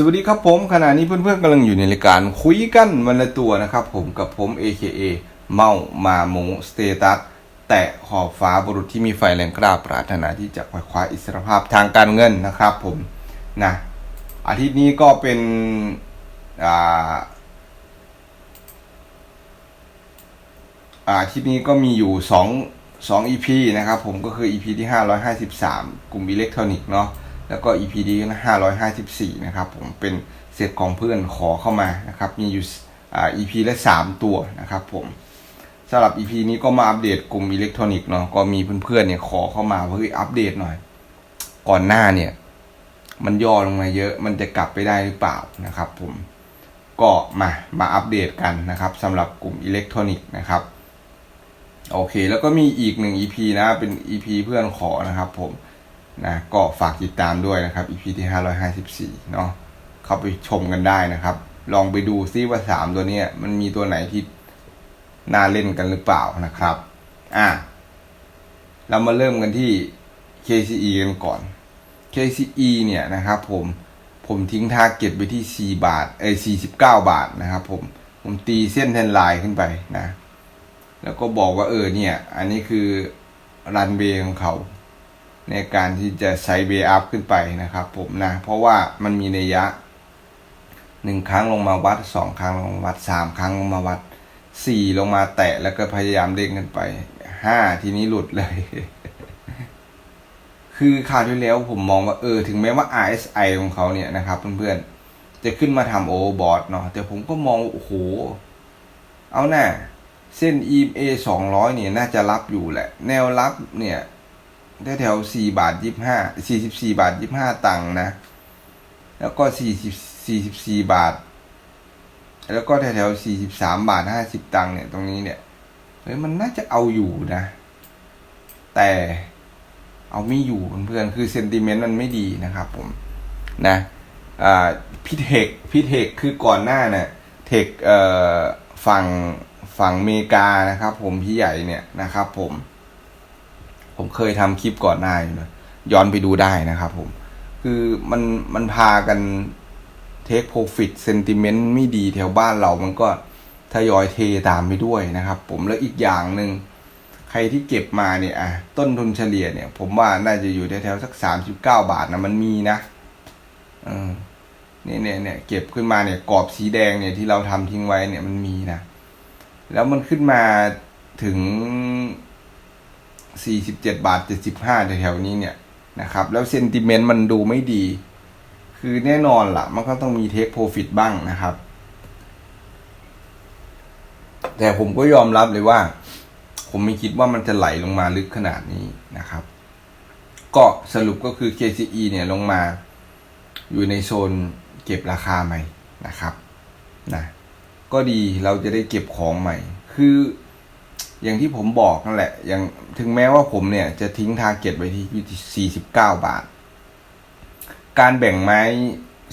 สวัสดีครับผมขณะนี้เพื่อนๆกำลังอยู่ในรายการคุยกันวันละตัวนะครับ ผมกับผม AKA เมามาโมสเตตัสแต่ขอบฟ้าบุรุษที่มีไฟแรงกล้าปรารถนาที่จะคว้าคว้าอิสรภาพทางการเงินนะครับ ผมนะอาทิตย์นี้ก็เป็นอ่าอาทิตย์นี้ก็มีอยู่สองสอง EP นะครับ ผมก็คือ EP ที่ 553 กลุ่มอิเล็กทรอนิกส์เนาะ แล้วก็ EP ที่554 นะครับผมเป็นเซตของเพื่อนขอเข้ามานะครับมีอยู่อ่า EP ละ 3 ตัวนะครับผมสำหรับ EP นี้ก็มาอัปเดตกลุ่มอิเล็กทรอนิกส์เนาะก็มีเพื่อนๆเนี่ยขอเข้ามาว่าเฮ้ยอัปเดตหน่อย ก่อนหน้าเนี่ย มันย่อลงมาเยอะมันจะกลับไปได้หรือเปล่านะครับผมก็มามาอัปเดตกันนะครับสำหรับกลุ่มอิเล็กทรอนิกส์นะครับโอเค แล้วก็มีอีกหนึ่ง EP นะเป็น EP เพื่อนขอนะครับผม นะก็ฝากติดตามด้วยนะครับ EP ที่ 554 เนาะเข้าไปชมกันได้นะครับ ลองไปดูซิว่า 3 ตัวนี้มันมีตัวไหนที่น่าเล่นกันหรือเปล่านะครับ อะ เรามาเริ่มกันที่ KCE กันก่อน KCE เนี่ยนะครับผมผมทิ้งทาร์เก็ตไปที่ 4 บาท เอ้ย49 บาทนะครับผม ผมตีเส้นเทนไลน์ขึ้นไปนะ แล้วก็บอกว่าเออเนี่ย อันนี้คือรันเวย์ของเขา ในการที่จะใช้เบอัพขึ้นไปนะครับ ผมนะ เพราะว่ามันมีนัยะหนึ่งครั้งลงมาวัดสองครั้งลงมาวัดสามครั้งลงมาวัดสี่ลงมาแตะแล้วก็พยายามเด้งขึ้นไปห้าทีนี้หลุดเลย คือคราวที่แล้วผมมองว่าเออ ถึงแม้ว่า RSI ของเขาเนี่ยนะครับเพื่อนๆ จะขึ้นมาทำโอเวอร์บอทเนาะแต่ผมก็มองโอ้โห เอาแน่เส้น EMA 200 เนี่ย น่าจะรับอยู่แหละ แนวรับเนี่ย แถวแถว4บาท25 44บาท25ตังค์นะ แล้วก็40 44บาท แล้วก็แถวแถว43บาท50ตังค์เนี่ยตรงนี้เนี่ยเฮ้ยมันน่าจะเอาอยู่นะ แต่เอาไม่อยู่เพื่อนๆคือเซนติเมนต์มันไม่ดีนะครับผมนะอ่าพิเทคพิเทคคือก่อนหน้าเนี่ยเทคเอ่อฝั่งฝั่งอเมริกานะครับผมพี่ใหญ่เนี่ยนะครับผม ผมเคยทำคลิปก่อนหน้าอยู่นะย้อนไปดูได้นะครับผม คือมันมันพากันเทคโปรฟิตเซนติเมนต์ไม่ดีแถวบ้านเรามันก็ทยอยเทตามไปด้วยนะครับ ผมแล้วอีกอย่างหนึ่งใครที่เก็บมาเนี่ยอะต้นทุนเฉลี่ยเนี่ย ผมว่าน่าจะอยู่แถวๆสักสามสิบเก้าบาทนะมันมีนะเออเนี่ยเนี่ยเนี่ยเก็บขึ้นมาเนี่ยกรอบสีแดงเนี่ยที่เราทำทิ้งไว้เนี่ยมันมีนะ แล้วมันขึ้นมาถึง 47บเจ็ดบาท75แถวๆนี้เนี่ยนะครับ แล้วเซนติเมนต์มันดูไม่ดี คือแน่นอนละ่ะ มันก็ต้องมีเทคโปรฟิตบ้างนะครับ แต่ผมก็ยอมรับเลยว่า ผมไม่คิดว่ามันจะไหลลงมาลึกขนาดนี้นะครับ ก็สรุปก็คือ KCE เนี่ยลงมา อยู่ในโซนเก็บราคาใหม่นะครับนะก็ดีเราจะได้เก็บของใหม่ คือ อย่างที่ผมบอกนั่นแหละ อย่างถึงแม้ว่าผมเนี่ยจะทิ้งทาร์เก็ตไว้ที่49 บาท การแบ่งไม้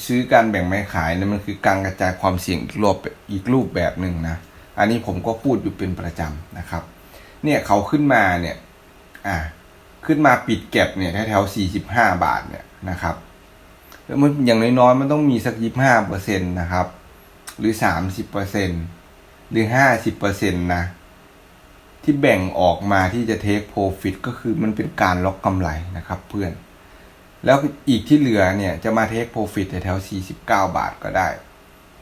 ซื้อการแบ่งไม้ขายเนี่ยมันคือการกระจายความเสี่ยงอีกรูปอีกรูปแบบหนึ่งนะ อันนี้ผมก็พูดอยู่เป็นประจำนะครับ เนี่ยเขาขึ้นมาเนี่ย อ่า ขึ้นมาปิดเก็บเนี่ยแถวๆ45 บาทเนี่ยนะครับแล้วมันอย่างน้อยๆมันต้องมีสัก25เปอร์เซ็นต์นะครับ หรือสามสิบเปอร์เซ็นหรือห้าสิบเปอร์เซ็นตนะ ที่แบ่งออกมาที่จะเทคโปรฟิตก็คือมันเป็นการล็อกกำไรนะครับเพื่อน แล้วอีกที่เหลือเนี่ยจะมาเทคโปรฟิตแถวสี่สิบาทก็ได้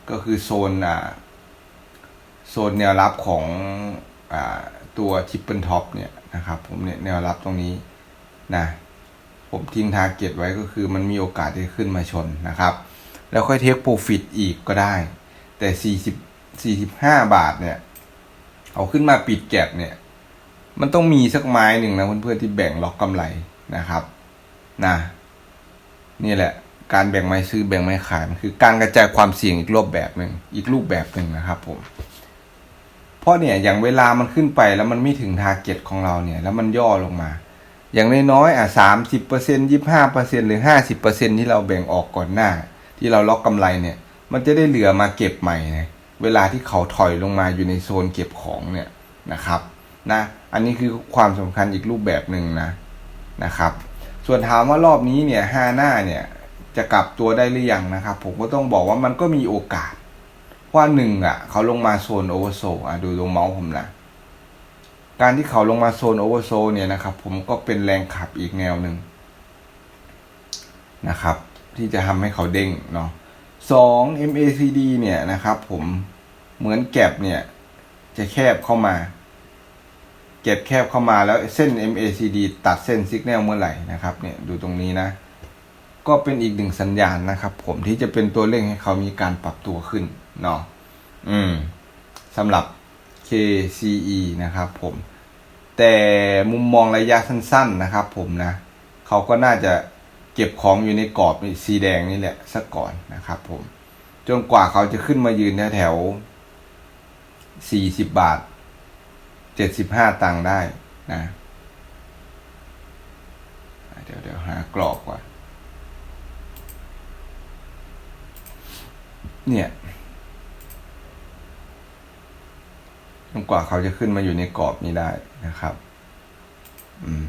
ก็คือโซนอ่าโซนแนวรับของอ่าตัวชิปเปิลท็อปเนี่ยนะครับผมเนี่ยแนวรับตรงนี้นะผมทิ้งทาร์เก็ตไว้ก็คือมันมีโอกาสที่ขึ้นมาชนนะครับ แล้วค่อยเทคโปรฟิตอีกก็ได้ แต่สี่สิบสี่สิบห้าบาทเนี่ย เอาขึ้นมาปิดแก็บเนี่ย มันต้องมีสักไม้หนึ่งนะเพื่อนๆที่แบ่งล็อกกำไรนะครับนะนี่แหละ การแบ่งไม้ซื้อแบ่งไม้ขายมันคือการกระจายความเสี่ยงอีกรูปแบบหนึ่งอีกรูปแบบหนึ่งนะครับ ผม เพราะเนี่ยอย่างเวลามันขึ้นไปแล้วมันไม่ถึงทาร์เก็ตของเราเนี่ย แล้วมันย่อลงมา อย่างน้อยๆอะสามสิบเปอร์เซ็นยี่ห้าเปอร์เซ็นหรือห้าสิบเปอร์เซ็นที่เราแบ่งออกก่อนหน้า ที่เราล็อกกำไรเนี่ย มันจะได้เหลือมาเก็บใหม่นะ เวลาที่เขาถอยลงมาอยู่ในโซนเก็บของเนี่ยนะครับนะอันนี้คือความสำคัญอีกรูปแบบหนึ่งนะนะครับ ส่วนถามว่ารอบนี้เนี่ยห้าหน้าเนี่ยจะกลับตัวได้หรือยังนะครับ ผมก็ต้องบอกว่ามันก็มีโอกาสว่าหนึ่งอะ เขาลงมาโซนโอเวอร์โซอะดูตรงเมาส์ผมนะการที่เขาลงมาโซนโอเวอร์โซเนี่ยนะครับ ผมก็เป็นแรงขับอีกแนวหนึ่งนะครับ ที่จะทำให้เขาเด้งเนาะ สอง MACD เนี่ยนะครับผมเหมือนแก็บเนี่ย จะแคบเข้ามา เก็บแคบเข้ามาแล้วเส้น MACD ตัดเส้นสัญญาณเมื่อไหร่นะครับเนี่ยดูตรงนี้นะ ก็เป็นอีกหนึ่งสัญญาณนะครับผมที่จะเป็นตัวเร่งให้เขามีการปรับตัวขึ้นเนาะอืมสำหรับ KCE นะครับผม แต่มุมมองระยะสั้น ๆนะครับผมนะ เขาก็น่าจะ เก็บของอยู่ในกรอบสีแดงนี่แหละสักก่อนนะครับ ผม จนกว่าเขาจะขึ้นมายืนแถวสี่สิบบาทเจ็ดสิบห้าตังค์ได้นะเดี๋ยวเดี๋ยวหากรอบก่อน เนี่ยจนกว่าเขาจะขึ้นมาอยู่ในกรอบนี้ได้นะครับ อืม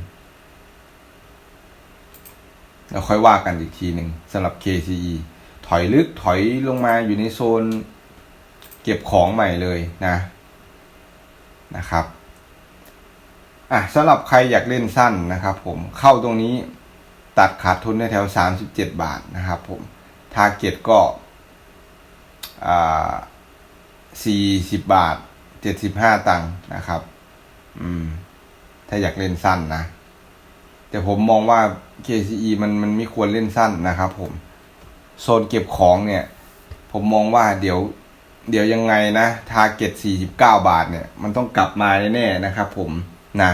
แล้วค่อยว่ากันอีกทีหนึ่งสำหรับ KCE ถอยลึกถอยลงมาอยู่ในโซน เก็บของใหม่เลยนะนะครับอะสำหรับใครอยากเล่นสั้นนะครับผมเข้าตรงนี้ตัดขาดทุนในแถวสามสิบเจ็ดบาทนะครับผมทาร์เก็ตก็อ่าสี่สิบบาทเจ็ดสิบห้าตังค์นะครับ อืม ถ้าอยากเล่นสั้นนะ แต่ผมมองว่า KCE มันมันไม่ควรเล่นสั้นนะครับผม โซนเก็บของเนี่ย ผมมองว่าเดี๋ยว เดี๋ยวยังไงนะทาร์เก็ต49 บาทเนี่ย มันต้องกลับมาแน่ๆนะครับผมนะ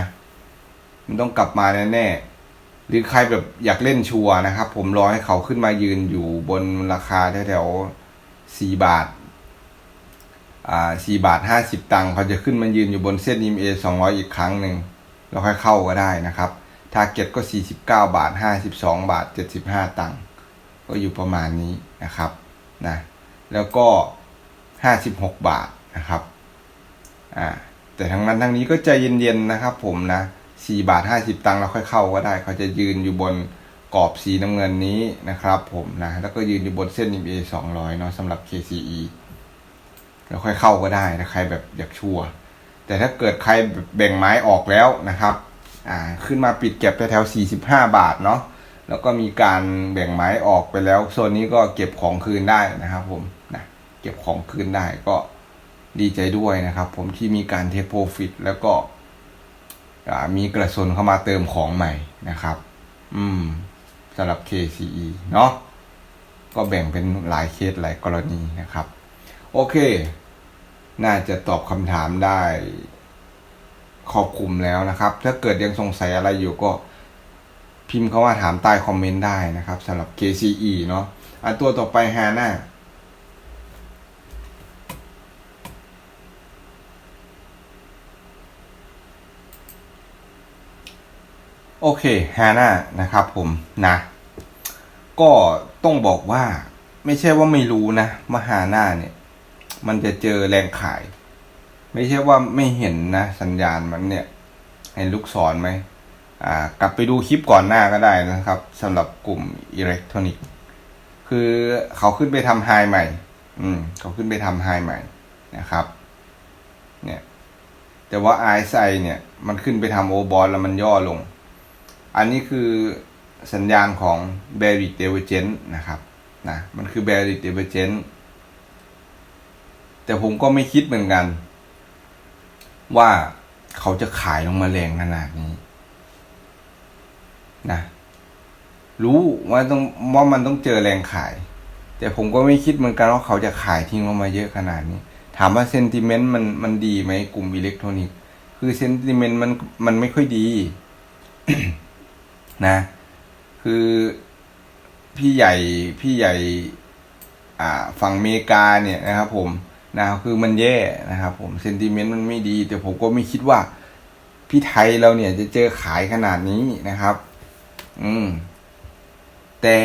มันต้องกลับมาแน่ๆหรือใครแบบอยากเล่นชัวนะครับ ผมรอให้เขาขึ้นมายืนอยู่บนราคาแถวๆ4บาท อ่า4บาท50ตังค์เขาจะขึ้นมายืนอยู่บนเส้น EMA 200อีกครั้งหนึ่งแล้วค่อยเข้าก็ได้นะครับ ทาร์เก็ตก็ 49 บาท 52 บาท 75 ตังค์ก็อยู่ประมาณนี้นะครับนะแล้วก็ 56 บาทนะครับอ่าแต่ทั้งนั้นทั้งนี้ก็ใจเย็นๆนะครับผมนะ 4 บาท 50 ตังค์แล้วค่อยเข้าก็ได้ เขาจะยืนอยู่บนกรอบสีน้ำเงินนี้นะครับผมนะแล้วก็ยืนอยู่บนเส้น EMA 200 เนาะสำหรับ KCE แล้วค่อยเข้าก็ได้ถ้าใครแบบอยากชัวแต่ถ้าเกิดใครแบ่งไม้ออกแล้วนะครับ อ่าขึ้นมาปิดเก็บแถวๆ45 บาทเนาะแล้วก็มีการแบ่งไม้ออกไปแล้วโซนนี้ก็เก็บของคืนได้นะครับผมนะเก็บของคืนได้ก็ดีใจด้วยนะครับ ผมที่มีการเทคโปรฟิตแล้วก็มีกระสุนเข้ามาเติมของใหม่นะครับ อืมสำหรับ KCE เนาะก็แบ่งเป็นหลายเคสหลายกรณีนะครับ โอเค น่าจะตอบคำถามได้ ครอบคุมแล้วนะครับ ถ้าเกิดยังสงสัยอะไรอยู่ก็พิมพ์เข้ามาถามใต้คอมเมนต์ได้นะครับสำหรับ KCE เนาะอันตัวต่อไปฮาน่าโอเคฮาน่านะครับผมนะ ก็ต้องบอกว่า ไม่ใช่ว่าไม่รู้นะว่าฮาน่าเนี่ย มันจะเจอแรงขาย ไม่ใช่ว่าไม่เห็นนะ สัญญาณมันเนี่ย เห็นลูกศรไหมอ่ากลับไปดูคลิปก่อนหน้าก็ได้นะครับสำหรับกลุ่มอิเล็กทรอนิกส์คือเขาขึ้นไปทำไฮใหม่ อืม เขาขึ้นไปทำไฮใหม่นะครับ เนี่ย แต่ว่า RSI เนี่ย มันขึ้นไปทำโอบอลแล้วมันย่อลง อันนี้คือสัญญาณของ bearish divergence นะครับนะมันคือ bearish divergence แต่ผมก็ไม่คิดเหมือนกัน ว่าเขาจะขายลงมาแรงขนาดนี้นะรู้ว่าต้องว่ามันต้องเจอแรงขาย แต่ผมก็ไม่คิดเหมือนกันว่าเขาจะขายทิ้งลงมาเยอะขนาดนี้ ถามว่าเซนติเมนต์มันมันดีไหมกลุ่มอิเล็กทรอนิกส์คือเซนติเมนต์มันมันไม่ค่อยดีนะ คือพี่ใหญ่พี่ใหญ่ อ่าฝั่งอเมริกาเนี่ยนะครับผม นะครับคือมันแย่นะครับ ผมเซนติเมนต์มันไม่ดี แต่ผมก็ไม่คิดว่าพี่ไทยเราเนี่ยจะเจอขายขนาดนี้นะครับ อืม แต่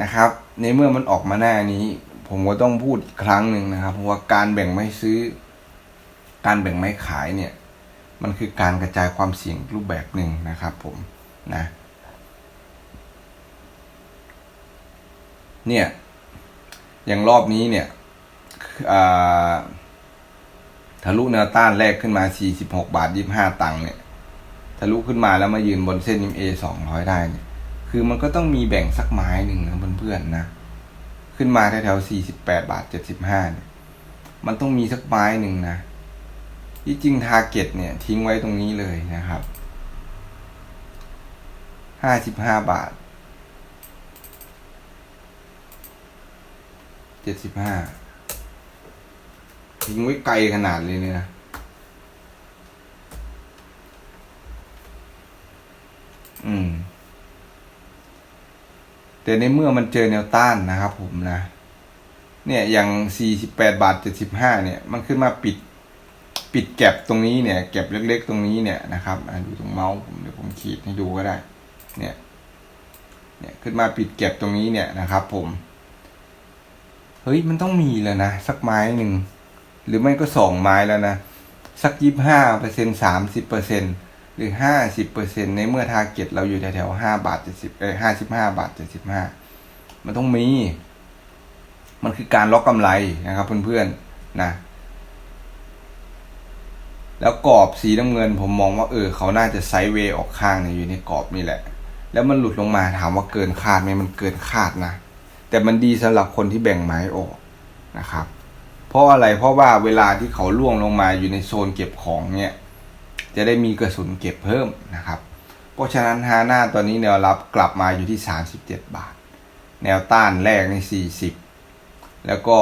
นะครับ ในเมื่อมันออกมาหน้านี้ ผมก็ต้องพูดอีกครั้งหนึ่งนะครับ เพราะว่าการแบ่งไม่ซื้อ การแบ่งไม่ขายเนี่ย มันคือการกระจายความเสี่ยงรูปแบบหนึ่งนะครับ ผมนะ เนี่ย อย่างรอบนี้เนี่ย ทะลุแนวต้านแรกขึ้นมา 46 บาท 25 ตังค์เนี่ย ทะลุขึ้นมาแล้วมายืนบนเส้น MA 200 ได้เนี่ย คือมันก็ต้องมีแบ่งสักไม้หนึ่งนะเพื่อนๆนะ ขึ้นมาแถวๆ48 บาท 75เนี่ย มันต้องมีสักไม้หนึ่งนะ ที่จริงทาร์เก็ตเนี่ย ทิ้งไว้ตรงนี้เลยนะครับ 55 บาท 75 ทิ้งไว้ไกลขนาดเลยเนี่ยนะอืม แต่ในเมื่อมันเจอแนวต้านนะครับผมนะ เนี่ยอย่าง 48 บาท 75 เนี่ย มันขึ้นมาปิด ปิดแก็บตรงนี้เนี่ย แก็บเล็กๆ ตรงนี้เนี่ยนะครับดูตรงเมาส์ผมเดี๋ยวผมขีดให้ดูก็ได้ เนี่ย เนี่ยขึ้นมาปิดแก็บตรงนี้เนี่ยนะครับผม เฮ้ย มันต้องมีแล้วนะ สักไม้หนึ่ง หรือไม่ก็สองไม้แล้วนะ สักยี่ห้าเปอร์เซ็นสามสิบเปอร์เซ็นหรือห้าสิบเปอร์เซ็นในเมื่อทาร์เก็ตเราอยู่แถวๆห้าบาทเจ็ดสิบเออห้าสิบห้าบาทเจ็ดสิบห้ามันต้องมี มันคือการล็อกกำไรนะครับเพื่อนๆนะ แล้วกรอบสีน้ำเงินผมมองว่าเออเขาน่าจะไซด์เวย์ออกข้างเนี่ยอยู่ในกรอบนี่แหละ แล้วมันหลุดลงมาถามว่าเกินคาดไหมมันเกินคาดนะ แต่มันดีสำหรับคนที่แบ่งไม้ออกนะครับ เพราะอะไรเพราะว่าเวลาที่เขาล่วงลงมาอยู่ในโซนเก็บของเนี่ย จะได้มีกระสุนเก็บเพิ่มนะครับ เพราะฉะนั้นฮาน่าตอนนี้แนวรับกลับมาอยู่ที่ 37 บาท แนวต้านแรกใน 40 แล้วก็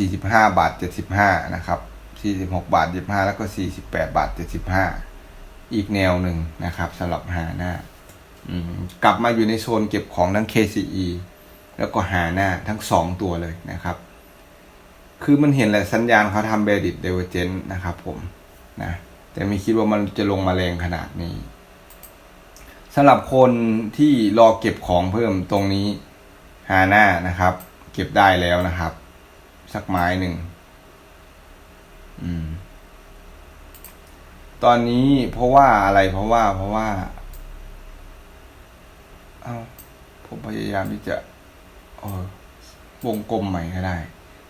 45 บาท 75 นะครับ 46 บาท25แล้วก็ 48 บาท 75 อีกแนวหนึ่งนะครับสำหรับฮาน่ากลับมาอยู่ในโซนเก็บของทั้ง KCE แล้วก็ฮาน่าทั้ง 2 ตัวเลยนะครับ คือมันเห็นแหละสัญญาณเขาทำเบรดิตเดเวเจนนะครับผมนะแต่ไม่คิดว่ามันจะลงมาแรงขนาดนี้สำหรับคนที่รอเก็บของเพิ่มตรงนี้ฮาน่านะครับ เก็บได้แล้วนะครับ สักไม้หนึ่งอืม ตอนนี้เพราะว่าอะไรเพราะว่า เพราะว่า เอาผมพยายามที่จะ เออวงกลมใหม่ก็ได้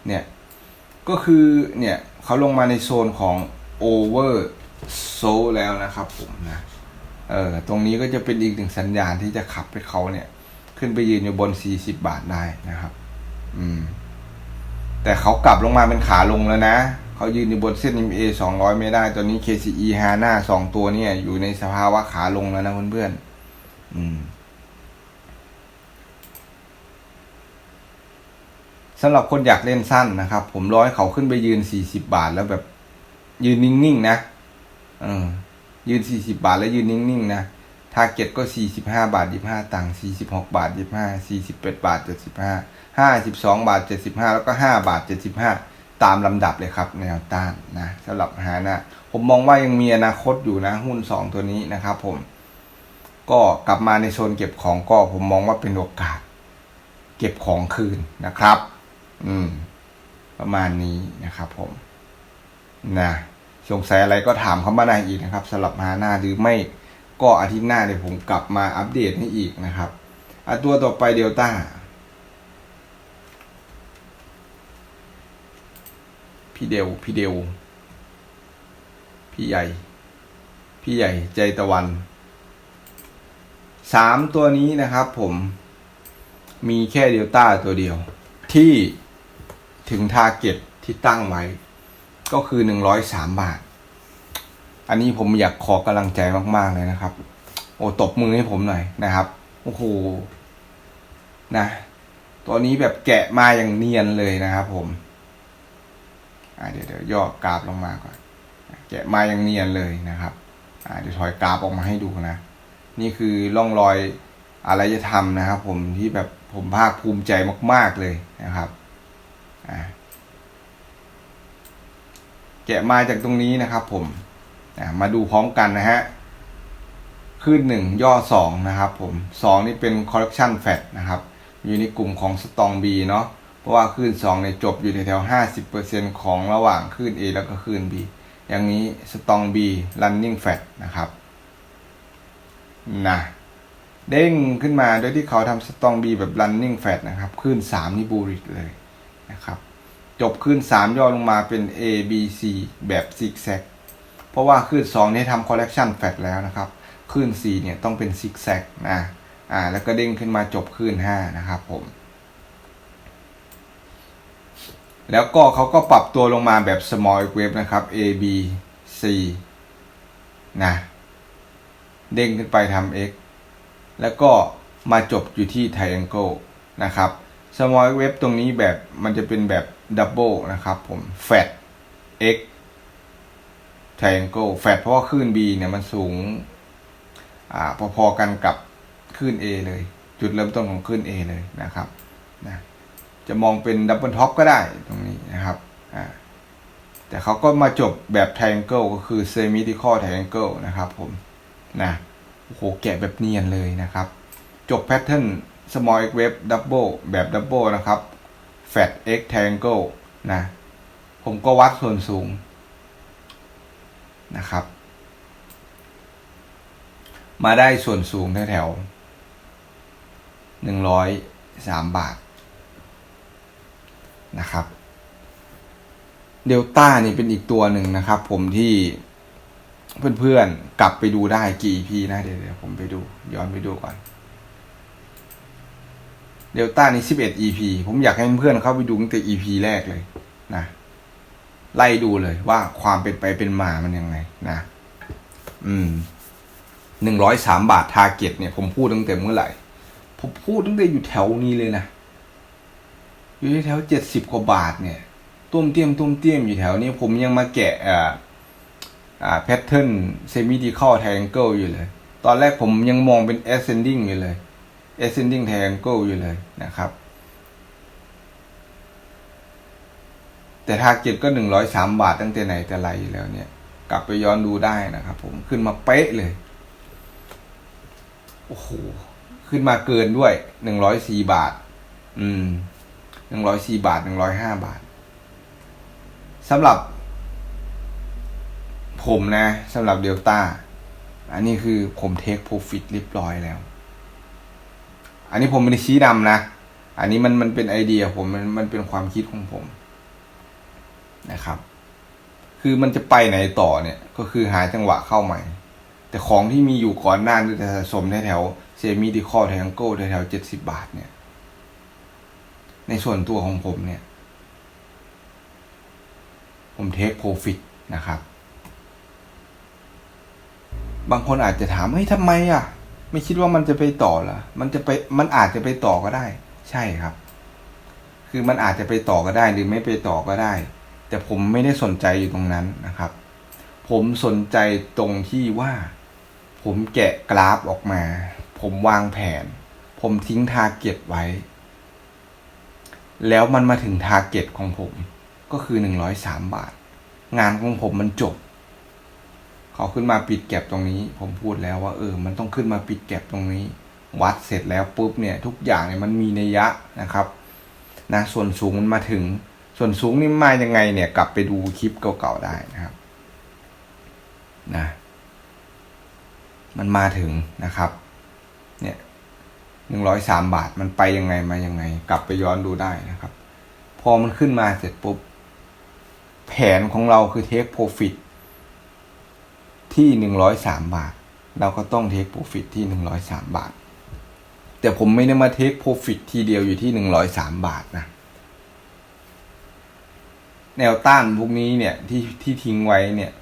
เนี่ย ก็คือเนี่ยเขาลงมาในโซนของ over s o แล้วนะครับผมนะเออตรงนี้ก็จะเป็นอีกหนึ่งสัญญาณที่จะขับให้เขาเนี่ย ขึ้นไปยืนอยู่บน 40 บาทได้นะครับ อืม แต่เขากลับลงมาเป็นขาลงแล้วนะเขายืนอยู่บนเส้น MA 200 ไม่ได้ ตอนนี้ KCE ฮาน่าสองตัวเนี่ย อยู่ในสภาวะขาลงแล้วนะเพื่อนๆอืม สำหรับคนอยากเล่นสั้นนะครับ ผมร้อยเขาขึ้นไปยืน40บบาทแล้วแบบ ยืนนิ่งๆนะเออยืน40บาทแล้วยืนนิ่งๆนะทาร์เก็ตก็45บห้าบาท25ตังค์46บหกบาท25 41บาท75 52บห้าห้าสิบสองบาท75แล้วก็5บาท75ตามลำดับเลยครับ แนวต้านนะสำหรับฮานะผมมองว่ายังมีอนาคตอยู่นะหุ้น2ตัวนี้นะครับผม ก็กลับมาในโซนเก็บของก็ผมมองว่าเป็นโอกาส เก็บของคืนนะครับ อืม ประมาณนี้นะครับ ผมนะสงสัยอะไรก็ถามเขามาได้อีกนะครับสำหรับฮาหน่าหรือไม่ก็อาทิตย์หน้าเดี๋ยวผมกลับมาอัปเดตให้อีกนะครับอะตัวต่อไปเดลต้า พี่เดวพี่เดวพี่ใหญ่ พี่ใหญ่ใจตะวันสามตัวนี้นะครับผมมีแค่เดลต้าตัวเดียว ที่ ถึงทาร์เก็ตที่ตั้งไว้ ก็คือหนึ่งร้อยสามบาท อันนี้ผมอยากขอกำลังใจมาก ๆ เลยนะครับ โอ้ตบมือให้ผมหน่อยนะครับ โอ้โห นะ ตัวนี้แบบแกะมาอย่างเนียนเลยนะครับผม อ่าเดี๋ยวเดี๋ยวย่อกราฟลงมาก่อน แกะมาอย่างเนียนเลยนะครับ อ่าเดี๋ยวถอยกราฟออกมาให้ดูนะ นี่คือร่องรอยอะไรจะทำนะครับ ผมที่แบบผมภาคภูมิใจมาก ๆเลยนะครับ แกะมาจากตรงนี้นะครับ ผมมาดูพร้อมกันนะฮะขึ้นหนึ่งย่อสองนะครับผมสองนี่เป็น correction fat นะครับ อยู่ในกลุ่มของ strong B เนาะเพราะว่าขึ้นสองในจบอยู่ในแถวห้าสิบเปอร์เซ็นของระหว่างขึ้น A แล้วก็ขึ้น B อย่างนี้ strong B running fat นะครับนะเด้งขึ้นมาโดยที่เขาทำสตองบีแบบ running fat นะครับ ขึ้น 3 นี่บูริตเลย นะครับ จบขึ้น 3 ย่อลงมาเป็น A B C แบบซิกแซกเพราะว่าขึ้น2นี่ทำ collection fat แล้วนะครับ ขึ้น 4 เนี่ยต้องเป็นซิกแซกนะอ่าแล้วก็เด้งขึ้นมาจบขึ้น 5 นะครับผม แล้วก็เขาก็ปรับตัวลงมาแบบ small wave นะครับ A B C นะเด้งขึ้นไปทำ x แล้วก็มาจบอยู่ที่ triangle นะครับ small wave ตรงนี้แบบมันจะเป็นแบบ double นะครับผม fat x triangle fat เพราะว่าคลื่น b เนี่ยมันสูงอ่าพอๆกันกับคลื่น a เลย จุดเริ่มต้นของคลื่น a เลยนะครับนะจะมองเป็น double top ก็ได้ตรงนี้นะครับอ่าแต่เขาก็มาจบแบบ triangle ก็คือ symmetrical triangle นะครับผมนะโอ้โหแกะแบบเนียนเลยนะครับ จบแพทเทิร์น small x wave double แบบ double นะครับ fat x triangle นะ ผมก็วัดส่วนสูงนะครับ มาได้ส่วนสูงแถวๆหนึ่งร้อยสามบาทนะครับ เดลต้านี่เป็นอีกตัวหนึ่งนะครับ ผมที่เพื่อนๆกลับไปดูได้กี่ EP นะเดี๋ยวผมไปดู ย้อนไปดูก่อน เดลต้านี่11 EP ผมอยากให้เพื่อนเข้าไปดูตั้งแต่ EP แรกเลยนะไล่ดูเลยว่าความเป็นไปเป็นมามันยังไงนะ อืมหนึ่งร้อยสามบาททาร์เก็ตเนี่ย ผมพูดตั้งแต่เมื่อไหร่ ผมพูดตั้งแต่อยู่แถวนี้เลยนะอยู่ที่แถวเจ็ดสิบกว่าบาทเนี่ยต้มเตี้ยมต้มเตี้ยมอยู่แถวนี้ผมยังมาแกะอ่าอ่าแพทเทิร์นเซมิดิคอลไทงเกิลอยู่เลย ตอนแรกผมยังมองเป็น ascending อยู่เลย ascending triangle อยู่เลยนะครับ แต่ทาร์เก็ตก็หนึ่งร้อยสามบาทตั้งแต่ไหนแต่ไรอยู่แล้วเนี่ย กลับไปย้อนดูได้นะครับผมขึ้นมาเป๊ะเลย โอ้โห ขึ้นมาเกินด้วยหนึ่งร้อยสี่บาท อืมหนึ่งร้อยสี่บาทหนึ่งร้อยห้าบาทสำหรับ ผมนะสำหรับเดลต้า อันนี้คือผมเทคโปรฟิตเรียบร้อยแล้ว อันนี้ผมไม่ได้ชี้นำนะ อันนี้มันมันเป็นไอเดียผมมันมันเป็นความคิดของผมนะครับ คือมันจะไปไหนต่อเนี่ย ก็คือหาจังหวะเข้าใหม่ แต่ของที่มีอยู่ก่อนหน้านี้จะสะสมแถวเซมิดิคอแทงโก้แถวเจ็ดสิบาทเนี่ย ในส่วนตัวของผมเนี่ย ผมเทคโปรฟิตนะครับ บางคนอาจจะถามเฮ้ยทำไมอะ ไม่คิดว่ามันจะไปต่อเหรอมันจะไปมันอาจจะไปต่อก็ได้ ใช่ครับ คือมันอาจจะไปต่อก็ได้หรือไม่ไปต่อก็ได้ แต่ผมไม่ได้สนใจอยู่ตรงนั้นนะครับ ผมสนใจตรงที่ว่า ผมแกะกราฟออกมา ผมวางแผน ผมทิ้งทาร์เก็ตไว้ แล้วมันมาถึงทาร์เก็ตของผมก็คือหนึ่งร้อยสามบาท งานของผมมันจบ เขาขึ้นมาปิดแก็บตรงนี้ ผมพูดแล้วว่าเออ มันต้องขึ้นมาปิดแก็บตรงนี้ วัดเสร็จแล้วปุ๊บเนี่ย ทุกอย่างเนี่ยมันมีนัยยะนะครับนะส่วนสูงมันมาถึง ส่วนสูงนี่มายังไงเนี่ย กลับไปดูคลิปเก่าๆได้นะครับนะมันมาถึงนะครับ เนี่ยหนึ่งร้อยสามบาทมันไปยังไงมายังไง กลับไปย้อนดูได้นะครับ พอมันขึ้นมาเสร็จปุ๊บ แผนของเราคือเทคโปรฟิต ที่หนึ่งร้อยสามบาท เราก็ต้องเทคโปรฟิตที่หนึ่งร้อยสามบาท แต่ผมไม่ได้มาเทคโปรฟิตทีเดียวอยู่ที่หนึ่งร้อยสามบาทนะ แนวต้านพวกนี้เนี่ยที่ที่ทิ้งไว้เนี่ย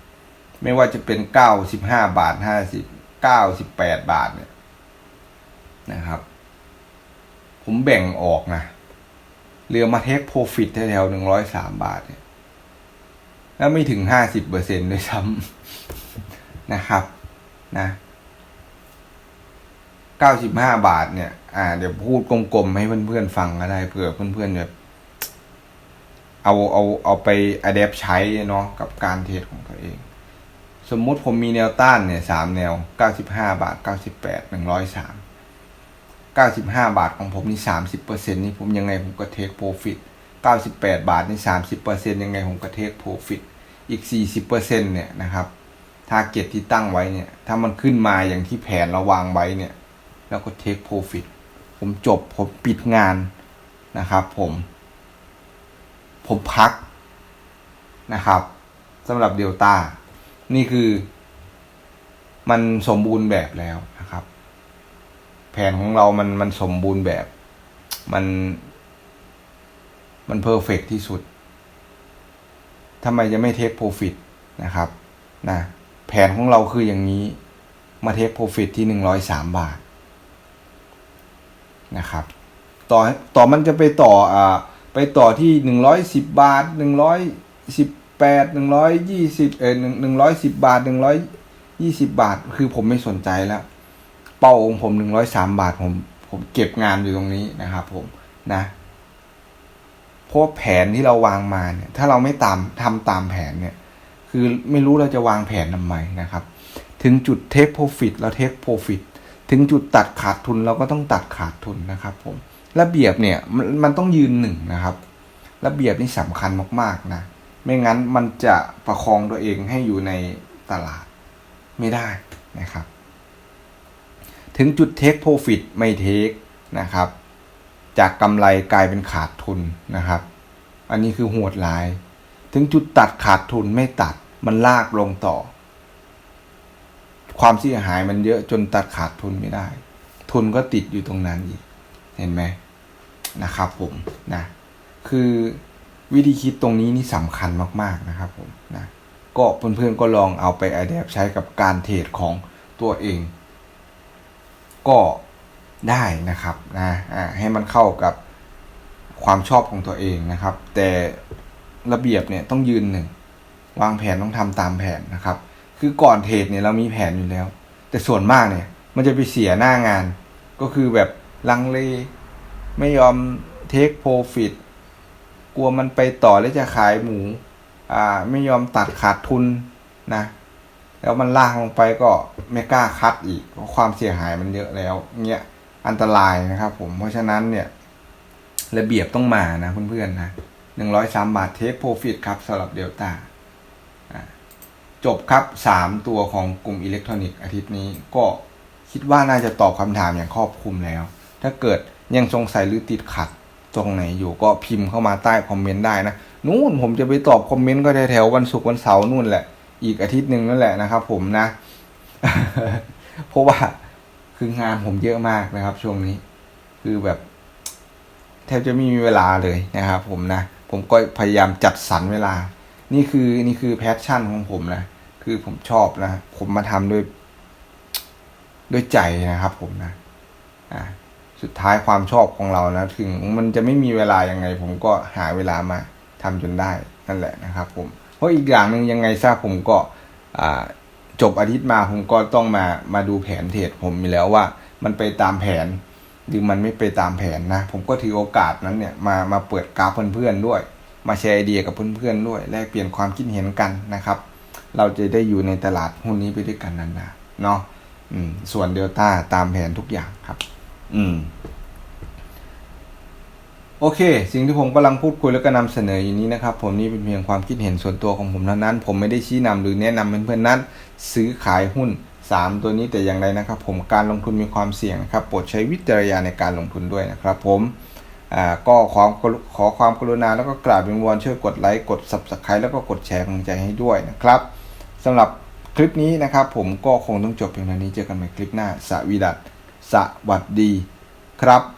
ไม่ว่าจะเป็นเก้าสิบห้าบาทห้าสิบเก้าสิบแปดบาทเนี่ยนะครับ ผมแบ่งออกนะเรือมาเทคโปรฟิตแถวๆหนึ่งร้อยสามบาทเนี่ยแล้วไม่ถึงห้าสิบเปอร์เซ็นด้วยซ้ำ นะครับนะเก้าสิบห้าบาทเนี่ย อ่า เดี๋ยวพูดกลมๆให้เพื่อนๆฟังก็ได้เผื่อเพื่อนๆแบบเอาเอาเอาไปอัดแอปใช้เนาะกับการเทรดของตัวเอง สมมุติผมมีแนวต้านเนี่ยสามแนวเก้าสิบห้าบาทเก้าสิบแปดหนึ่งร้อยสามเก้าสิบห้าบาทของผมนี่สามสิบเปอร์เซ็นนี่ผมยังไงผมก็เทคโปรฟิตเก้าสิบแปดบาทนี่สามสิบเปอร์เซ็นยังไงผมก็เทคโปรฟิตอีกสี่สิบเปอร์เซ็นเนี่ยนะครับ ทาร์เก็ตที่ตั้งไว้เนี่ย ถ้ามันขึ้นมาอย่างที่แผนเราวางไว้เนี่ย แล้วก็เทคโปรฟิตผมจบ ผมปิดงานนะครับ ผม ผมพักนะครับสำหรับเดลต้านี่คือมันสมบูรณ์แบบแล้วนะครับ แผนของเรามันมันสมบูรณ์แบบ มัน มันเพอร์เฟกที่สุดทำไมจะไม่เทคโปรฟิตนะครับ นะ แผนของเราคืออย่างนี้ มาเทคโปรฟิตที่หนึ่งร้อยสามบาทนะครับ ต่อต่อมันจะไปต่ออ่าไปต่อที่หนึ่งร้อยสิบบาทหนึ่งร้อยสิบแปดหนึ่งร้อยยี่สิบเออหนึ่งหนึ่งร้อยสิบบาทหนึ่งร้อยยี่สิบบาท คือผมไม่สนใจแล้ว เป้าองผมหนึ่งร้อยสามบาทผมผมเก็บงานอยู่ตรงนี้นะครับผมนะเพราะแผนที่เราวางมาเนี่ย ถ้าเราไม่ตามทำตามแผนเนี่ย คือไม่รู้เราจะวางแผนทำไมนะครับ ถึงจุดเทคโปรฟิตเราเทคโปรฟิตถึงจุดตัดขาดทุนเราก็ต้องตัดขาดทุนนะครับผมระเบียบเนี่ยมันมันต้องยืนหนึ่งนะครับ ระเบียบนี่สำคัญมากๆนะ ไม่งั้นมันจะประคองตัวเองให้อยู่ในตลาดไม่ได้นะครับ ถึงจุดเทคโปรฟิตไม่เทคนะครับ จากกำไรกลายเป็นขาดทุนนะครับ อันนี้คือโหดร้าย ถึงจุดตัดขาดทุนไม่ตัดมันลากลงต่อ ความเสียหายมันเยอะจนตัดขาดทุนไม่ได้ ทุนก็ติดอยู่ตรงนั้นอีก เห็นไหมนะครับผมนะคือวิธีคิดตรงนี้นี่สำคัญมาก ๆนะครับผมนะก็เพื่อนๆก็ลองเอาไปอ d แ p ใช้กับการเทรดของตัวเอง ก็ได้นะครับนะให้มันเข้ากับความชอบของตัวเองนะครับ แต่ ระเบียบเนี่ยต้องยืนหนึ่งวางแผนต้องทำตามแผนนะครับ คือก่อนเทรดเนี่ยเรามีแผนอยู่แล้ว แต่ส่วนมากเนี่ย มันจะไปเสียหน้างาน ก็คือแบบลังเลไม่ยอมเทคโปรฟิตกลัวมันไปต่อแล้วจะขายหมู อ่า ไม่ยอมตัดขาดทุนนะ แล้วมันลากลงไปก็ไม่กล้าคัดอีกเพราะความเสียหายมันเยอะแล้วเงี้ยอันตรายนะครับ ผมเพราะฉะนั้นเนี่ย ระเบียบต้องมานะเพื่อนๆนะ หนึ่งร้อยสามบาทเทคโปรฟิตครับสำหรับเดลต้าจบครับสามตัวของกลุ่มอิเล็กทรอนิกส์อาทิตย์นี้ก็คิดว่าน่าจะตอบคำถามอย่างครอบคลุมแล้ว ถ้าเกิดยังสงสัยหรือติดขัดตรงไหนอยู่ก็พิมพ์เข้ามาใต้คอมเมนต์ได้นะ นู่นผมจะไปตอบคอมเมนต์ก็แถวๆวันศุกร์วันเสาร์นู่นแหละ อีกอาทิตย์หนึ่งนั่นแหละนะครับผมนะ เพราะว่าคืองานผมเยอะมากนะครับ ช่วงนี้ คือแบบ แทบจะไม่มีเวลาเลยนะครับผมนะ ผมก็พยายามจัดสรรเวลา นี่คือนี่คือแพชชั่นของผมนะ คือผมชอบนะ ผมมาทำด้วย ด้วยใจนะครับ ผมนะ อ่า สุดท้ายความชอบของเรานะ ถึงมันจะไม่มีเวลายังไง ผมก็หาเวลามาทำจนได้นั่นแหละนะครับ ผม เพราะอีกอย่างหนึ่งยังไงซะผมก็ อ่าจบอาทิตย์มาผมก็ต้องมามาดูแผนเทรดผมมีแล้วว่า มันไปตามแผน หรือมันไม่ไปตามแผนนะ ผมก็ถือโอกาสนั้นเนี่ยมามาเปิดกราฟเพื่อนๆด้วย มาแชร์ไอเดียกับเพื่อนๆด้วยแลกเปลี่ยนความคิดเห็นกันนะครับ เราจะได้อยู่ในตลาดหุ้นนี้ไปด้วยกันนานๆเนาะอืมส่วนเดลต้าตามแผนทุกอย่างครับ อืมโอเค สิ่งที่ผมกำลังพูดคุยแล้วก็นำเสนออยู่นี้นะครับ ผมนี่เป็นเพียงความคิดเห็นส่วนตัวของผมเท่านั้น ผมไม่ได้ชี้นำหรือแนะนำเพื่อนๆนั้น ซื้อขายหุ้น 3 ตัวนี้แต่อย่างไรนะครับ ผมการลงทุนมีความเสี่ยงนะครับโปรดใช้วิจารณญาณในการลงทุนด้วยนะครับ ผมอ่าก็ขอขอความกรุณาแล้วก็กราบวิงวอนช่วยกดไลค์กด subscribe แล้วก็กดแชร์กำลังใจให้ด้วยนะครับสำหรับคลิปนี้นะครับ ผมก็คงต้องจบเพียงเท่านี้เจอกันใหม่คลิปหน้าสวีดัตสวัสดีครับ